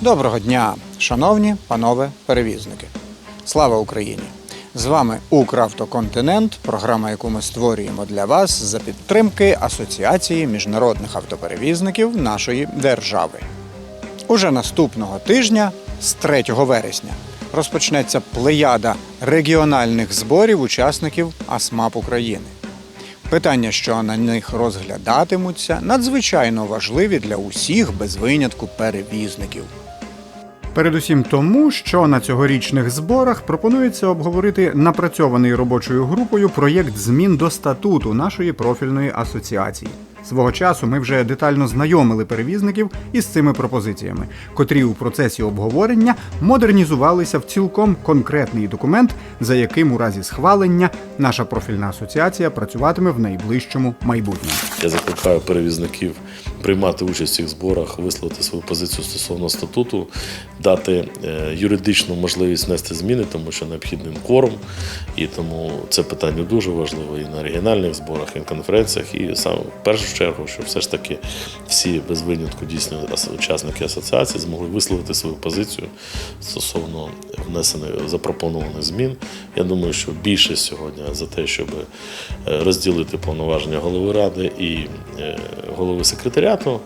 Доброго дня, шановні панове перевізники. Слава Україні! З вами Укравтоконтинент, програма, яку ми створюємо для вас за підтримки Асоціації міжнародних автоперевізників нашої держави. Уже наступного тижня, з 3 вересня, розпочнеться плеяда регіональних зборів учасників АСМАП України. Питання, що на них розглядатимуться, надзвичайно важливі для усіх без винятку перевізників. Передусім тому, що на цьогорічних зборах пропонується обговорити напрацьований робочою групою проєкт змін до статуту нашої профільної асоціації. Свого часу ми вже детально знайомили перевізників із цими пропозиціями, котрі у процесі обговорення модернізувалися в цілком конкретний документ, за яким у разі схвалення наша профільна асоціація працюватиме в найближчому майбутньому. Я закликаю перевізників приймати участь в цих зборах, висловити свою позицію стосовно статуту, дати е, юридичну можливість внести зміни, тому що необхідний кворум, і тому це питання дуже важливо і на регіональних зборах, і на конференціях, і саме в чергу, що все ж таки всі без винятку дійсно учасники асоціації змогли висловити свою позицію стосовно внесених запропонованих змін. Я думаю, що більше сьогодні за те, щоб е, розділити повноваження голови ради і е, голови секретаріату,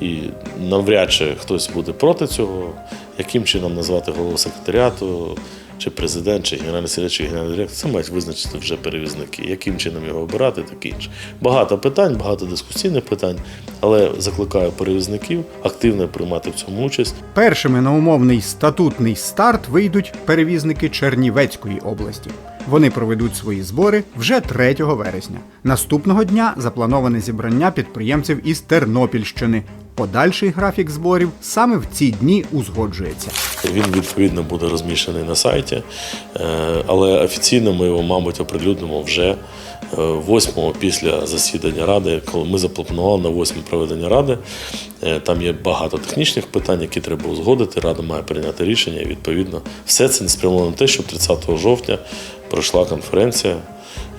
і навряд чи хтось буде проти цього, яким чином назвати голову секретаріату. Чи президент, чи генеральний секретар, чи генеральний директор, це мають визначити вже перевізники, яким чином його обирати, таке інше. Багато питань, багато дискусійних питань, але закликаю перевізників активно приймати в цьому участь. Першими на умовний статутний старт вийдуть перевізники Чернівецької області. Вони проведуть свої збори вже 3 вересня. Наступного дня заплановане зібрання підприємців із Тернопільщини. Подальший графік зборів саме в ці дні узгоджується. Він відповідно буде розміщений на сайті, е, але офіційно ми його, мабуть, оприлюднимо вже 8 після засідання ради, коли ми запланували на 8 проведення ради. Е, Там є багато технічних питань, які треба узгодити. Рада має прийняти рішення. І відповідно, все це не спрямовано на те, щоб 30 жовтня пройшла конференція.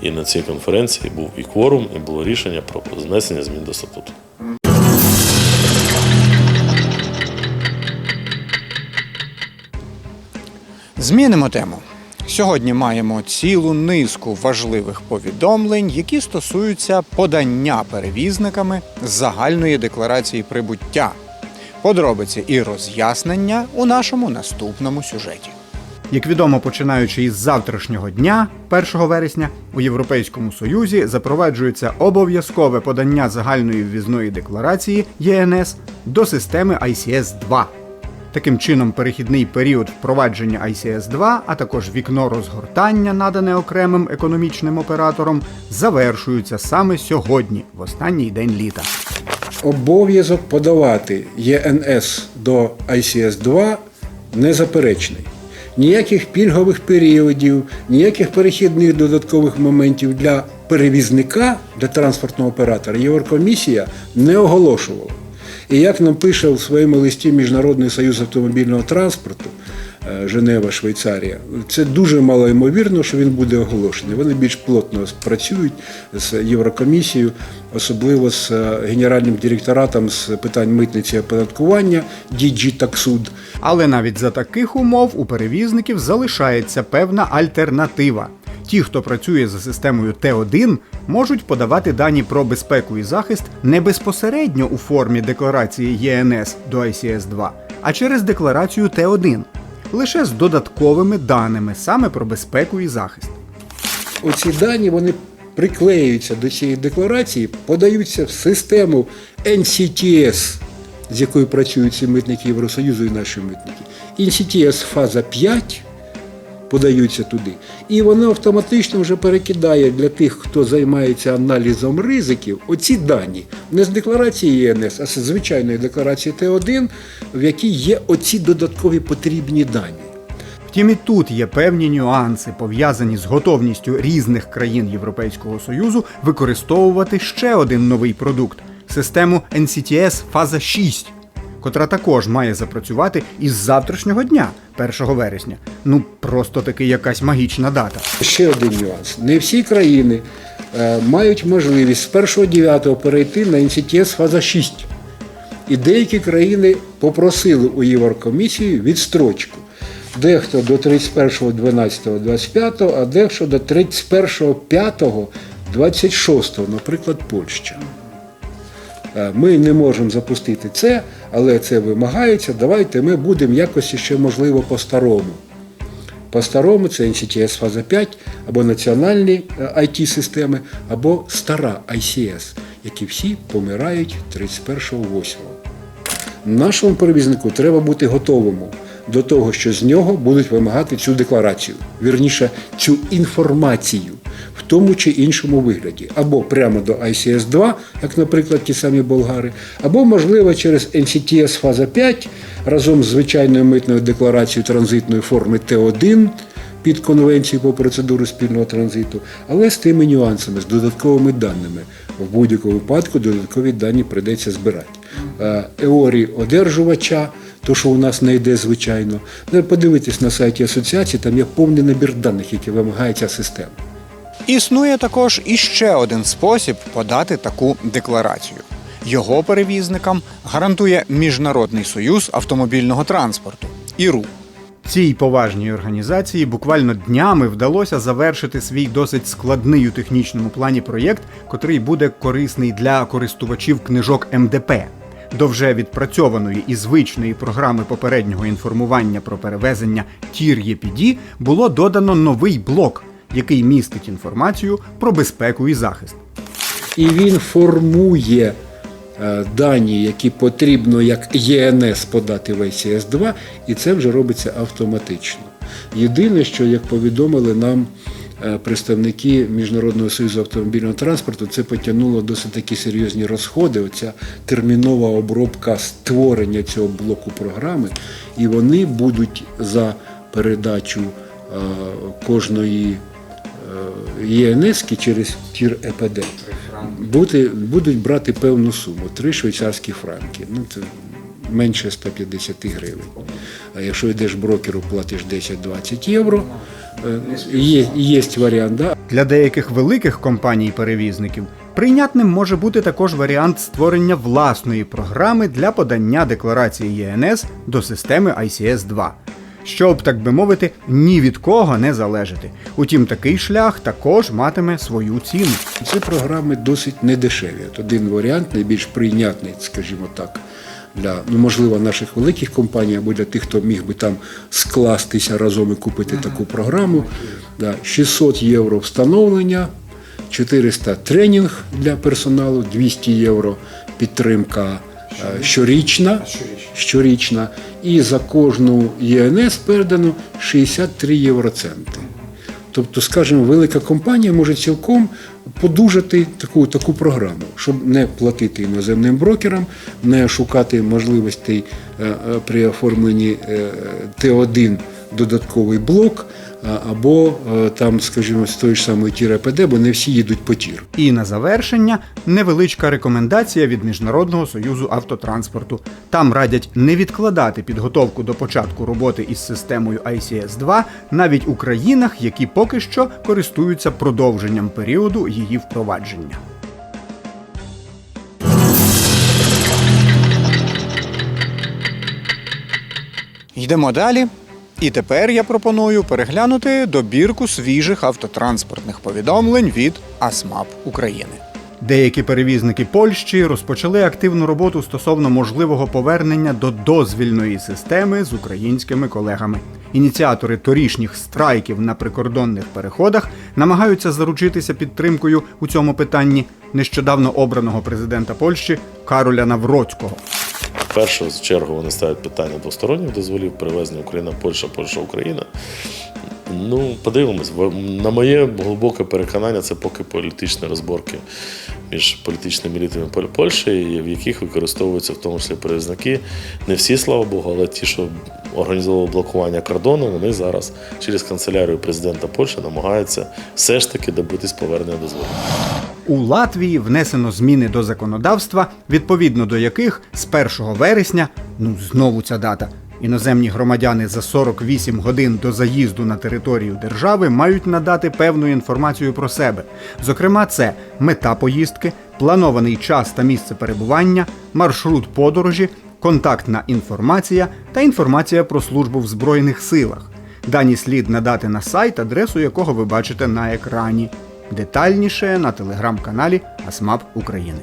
І на цій конференції був і кворум, і було рішення про знесення змін до статуту. Змінимо тему. Сьогодні маємо цілу низку важливих повідомлень, які стосуються подання перевізниками загальної декларації прибуття. Подробиці і роз'яснення у нашому наступному сюжеті. Як відомо, починаючи із завтрашнього дня, 1 вересня, у Європейському Союзі запроваджується обов'язкове подання загальної ввізної декларації ЄНС до системи ICS 2 Таким чином, перехідний період впровадження ICS 2 а також вікно розгортання, надане окремим економічним оператором, завершуються саме сьогодні, в останній день літа. Обов'язок подавати ЄНС до ICS-2 незаперечний. Ніяких пільгових періодів, ніяких перехідних додаткових моментів для перевізника, для транспортного оператора Єврокомісія не оголошувала. І як нам пише в своєму листі Міжнародний союз автомобільного транспорту Женева, Швейцарія, це дуже мало ймовірно, що він буде оголошений. Вони більш плотно працюють з Єврокомісією, особливо з е, генеральним директоратом з питань митниці і оподаткування DG Taxud. Але навіть за таких умов у перевізників залишається певна альтернатива. Ті, хто працює за системою Т1, можуть подавати дані про безпеку і захист не безпосередньо у формі декларації ЄНС до ICS 2, а через декларацію Т1, лише з додатковими даними саме про безпеку і захист. Оці дані вони приклеюються до цієї декларації, подаються в систему NCTS, з якою працюють ці митники Євросоюзу і наші митники. NCTS фаза 5 подаються туди. І воно автоматично вже перекидає для тих, хто займається аналізом ризиків, оці дані не з декларації ЄНС, а з звичайної декларації Т1, в якій є оці додаткові потрібні дані. Втім, і тут є певні нюанси, пов'язані з готовністю різних країн Європейського Союзу використовувати ще один новий продукт систему NCTS фаза 6, котра також має запрацювати із завтрашнього дня, 1 вересня. Ну просто таки якась магічна дата. Ще один нюанс. Не всі країни е, мають можливість з 1.9 перейти на NCTS фаза 6. І деякі країни попросили у Єврокомісії відстрочку. Дехто до 31.12.25, а дехто до 31.05.26, наприклад, Польща. Е, Ми не можемо запустити це, але це вимагається. Давайте ми будемо якось ще можливо по-старому. По-старому це NCTS фаза 5, або національні IT-системи, або стара ICS, які всі помирають 31.08. Нашому перевізнику треба бути готовому до того, що з нього будуть вимагати цю декларацію, вірніше, цю інформацію в тому чи іншому вигляді, або прямо до ICS 2, як, наприклад, ті самі болгари, або, можливо, через NCTS фаза 5 разом з звичайною митною декларацією транзитної форми Т1 під конвенцією по процедурі спільного транзиту, але з тими нюансами, з додатковими даними. В будь-якому випадку додаткові дані прийдеться збирати. Еорі одержувача, то що у нас не йде звичайно. Подивитись на сайті асоціації, там є повний набір даних, які вимагає ця система. Існує також іще один спосіб подати таку декларацію. Його перевізникам гарантує Міжнародний союз автомобільного транспорту ІРУ. Цій поважній організації буквально днями вдалося завершити свій досить складний у технічному плані проєкт, котрий буде корисний для користувачів книжок МДП. До вже відпрацьованої і звичної програми попереднього інформування про перевезення ЄПІДі було додано новий блок, який містить інформацію про безпеку і захист. І він формує е, дані, які потрібно як ЄНС подати в ICS 2, і це вже робиться автоматично. Єдине, що як повідомили нам е, представники Міжнародного союзу автомобільного транспорту, це потягнуло досить такі серйозні розходи. Оця термінова обробка створення цього блоку програми, і вони будуть за передачу е, кожної е, ЄНС через тір ЕПД бути, будуть брати певну суму 3 швейцарські франки. Ну, це менше 150 гривень. А якщо йдеш брокеру, платиш 10-20 євро. Е, Є, є варіант, да? Для деяких великих компаній-перевізників прийнятним може бути також варіант створення власної програми для подання декларації ЄНС до системи ICS 2 щоб, так би мовити, ні від кого не залежати. Утім, такий шлях також матиме свою ціну. Ці програми досить недешеві. От один варіант, найбільш прийнятний, скажімо так, для ну, можливо наших великих компаній або для тих, хто міг би там скластися разом і купити таку програму. Да, 600 євро встановлення, 400 тренінг для персоналу, 200 євро підтримка щорічна, щорічна, і за кожну ЄНС передано 63 євроценти. Тобто, скажімо, велика компанія може цілком подужати таку, таку програму, щоб не платити іноземним брокерам, не шукати можливостей е, е, при оформленні е, Т1 додатковий блок, або е, там, скажімо, з тої ж самої тіри ПД, бо не всі їдуть по тір. І на завершення невеличка рекомендація від Міжнародного союзу автотранспорту. Там радять не відкладати підготовку до початку роботи із системою ICS 2 навіть у країнах, які поки що користуються продовженням періоду її впровадження. Йдемо далі. І тепер я пропоную переглянути добірку свіжих автотранспортних повідомлень від АСМАП України. Деякі перевізники Польщі розпочали активну роботу стосовно можливого повернення до дозвільної системи з українськими колегами. Ініціатори торішніх страйків на прикордонних переходах намагаються заручитися підтримкою у цьому питанні нещодавно обраного президента Польщі Кароля Навроцького. Першу чергу вони ставлять питання двосторонніх дозволів перевезення Україна, Польща, Польща, Україна. Ну, подивимось. В- На моє глибоке переконання, це поки політичні розборки між політичними елітами Поль- Польщі, в яких використовуються в тому числі перевізники. Не всі, слава Богу, але ті, що організовували блокування кордону, вони зараз через канцелярію президента Польщі намагаються все ж таки добитись повернення дозволів. У Латвії внесено зміни до законодавства, відповідно до яких з 1 вересня, ну знову ця дата, Іноземні громадяни за 48 годин до заїзду на територію держави мають надати певну інформацію про себе. Зокрема, це мета поїздки, планований час та місце перебування, маршрут подорожі, контактна інформація та інформація про службу в Збройних силах. Дані слід надати на сайт, адресу якого ви бачите на екрані. Детальніше на телеграм-каналі Асмап України.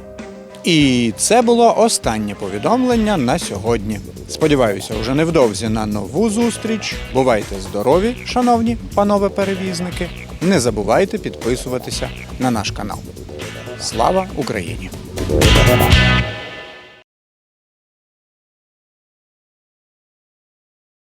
І це було останнє повідомлення на сьогодні. Сподіваюся, вже невдовзі на нову зустріч. Бувайте здорові, шановні панове перевізники. Не забувайте підписуватися на наш канал. Слава Україні!